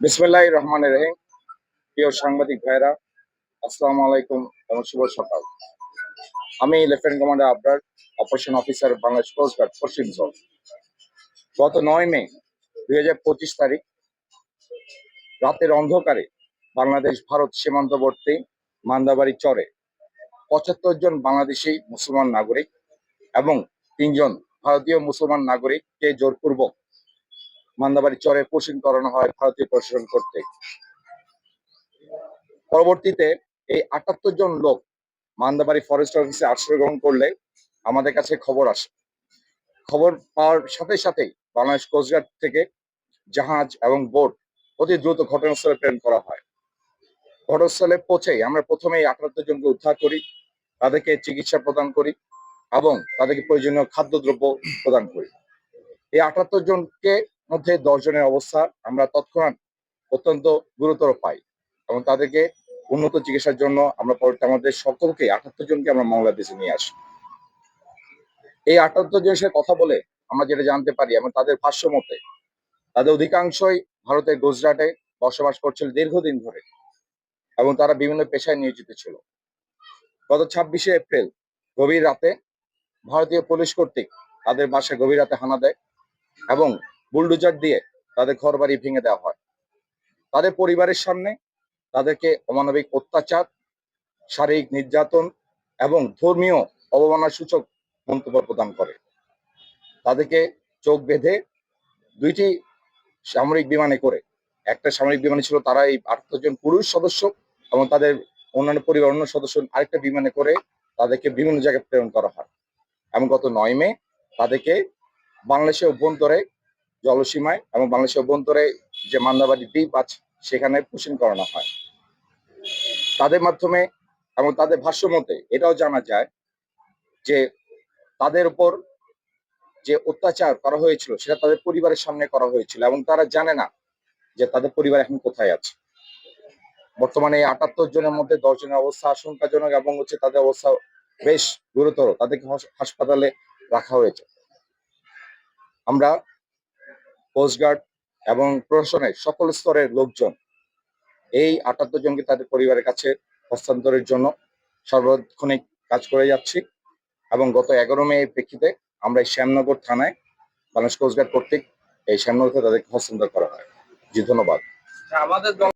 বিসমুল্লাহ রহমান রহিম। প্রিয় সাংবাদিক ভাইরা আসসালামু আলাইকুম, এবং শুভ সকাল। আমি lieutenant commander Abrar, operation officer Bangladesh coast guard, পশ্চিম জোন। গত নয় মে দুই হাজার পঁচিশ তারিখ, রাতের অন্ধকারে বাংলাদেশ ভারত সীমান্তবর্তী মান্দাবাড়ি চরে পঁচাত্তর জন বাংলাদেশি মুসলমান নাগরিক এবং তিনজন ভারতীয় মুসলমান নাগরিককে জোরপূর্বক মান্দাবাড়ি চরে পোষণ করানো হয় ভারতীয় প্রশাসন করতে পরবর্তীতে এই আটাত্তর জন লোক মান্দাবাড়ি ফরেস্ট অফিসে আশ্রয় গ্রহণ করলে আমাদের কাছে খবর আসে। খবর পাওয়ার সাথে সাথেই বাংলাদেশ কোস্টগার্ড থেকে জাহাজ এবং বোট অতি দ্রুত ঘটনাস্থলে প্রেরণ করা হয়। ঘটনাস্থলে পৌঁছেই আমরা প্রথমে এই আটাত্তর জনকে উদ্ধার করি, তাদেরকে চিকিৎসা প্রদান করি এবং তাদেরকে প্রয়োজনীয় খাদ্যদ্রব্য প্রদান করি। এই আটাত্তর জনকে মধ্যে দশ জনের অবস্থা আমরা তৎক্ষণাৎ অত্যন্ত গুরুতর পাই এবং তাদেরকে উন্নত চিকিৎসার জন্য আমরা পরে আমাদের সকলকে আটাত্তর জনকে আমরা বাংলাদেশে নিয়ে আসি। এই আটাত্তর জনের সাথে কথা বলে আমরা যেটা জানতে পারি এবং তাদের ভাষ্য মতে, তাদের অধিকাংশই ভারতের গুজরাটে বসবাস করছিল দীর্ঘদিন ধরে এবং তারা বিভিন্ন পেশায় নিয়োজিত ছিল। গত ছাব্বিশে এপ্রিল গভীর রাতে ভারতীয় পুলিশ কর্তৃক তাদের বাসায় গভীর রাতে হানা দেয় এবং বুলডোজার দিয়ে তাদের ঘর বাড়ি ভেঙে দেওয়া হয়। তাদের পরিবারের সামনে তাদেরকে অমানবিক অত্যাচার, শারীরিক নির্যাতন এবং ধর্মীয় অবমাননা সূচক মন্তব্য প্রদান করে। তাদেরকে চোখ বেঁধে দুইটি সামরিক বিমানে করে। একটা সামরিক বিমানে ছিল তারা এই আটাত্তর জন পুরুষ সদস্য এবং তাদের অন্যান্য পরিবার অন্য সদস্য আরেকটা বিমানে করে তাদেরকে বিভিন্ন জায়গায় প্রেরণ করা হয়। এবং গত নয় মে তাদেরকে বাংলাদেশের অভ্যন্তরে জলসীমায় এবং বাংলাদেশের অভ্যন্তরে যে মান্দাবাড়ি দ্বীপ আছে, সেখানে পোষণ করানো হয়। তাদের মাধ্যমে এবং তাদের ভাষ্য মতে এটাও জানা যায় যে তাদের উপর যে অত্যাচার করা হয়েছিল, সেটা তাদের পরিবারের সামনে করা হয়েছিল এবং তারা জানে না যে তাদের পরিবার এখন কোথায় আছে। বর্তমানে আটাত্তর জনের মধ্যে দশ জনের অবস্থা আশঙ্কাজনক এবং হচ্ছে তাদের অবস্থা বেশ গুরুতর। তাদেরকে হস- হাসপাতালে রাখা হয়েছে। আমরা কোস্টগার্ড এবং প্রশাসনের সকল স্তরের লোকজন এই আটাত্তর জনকে তাদের পরিবারের কাছে হস্তান্তরের জন্য সর্বক্ষণিক কাজ করে যাচ্ছি এবং গত এগারো মে এর প্রেক্ষিতে আমরা এই শ্যামনগর থানায় বাংলাদেশ কোস্টগার্ড কর্তৃক এই শ্যামনগরকে তাদেরকে হস্তান্তর করা হয়। জি, ধন্যবাদ। আমাদের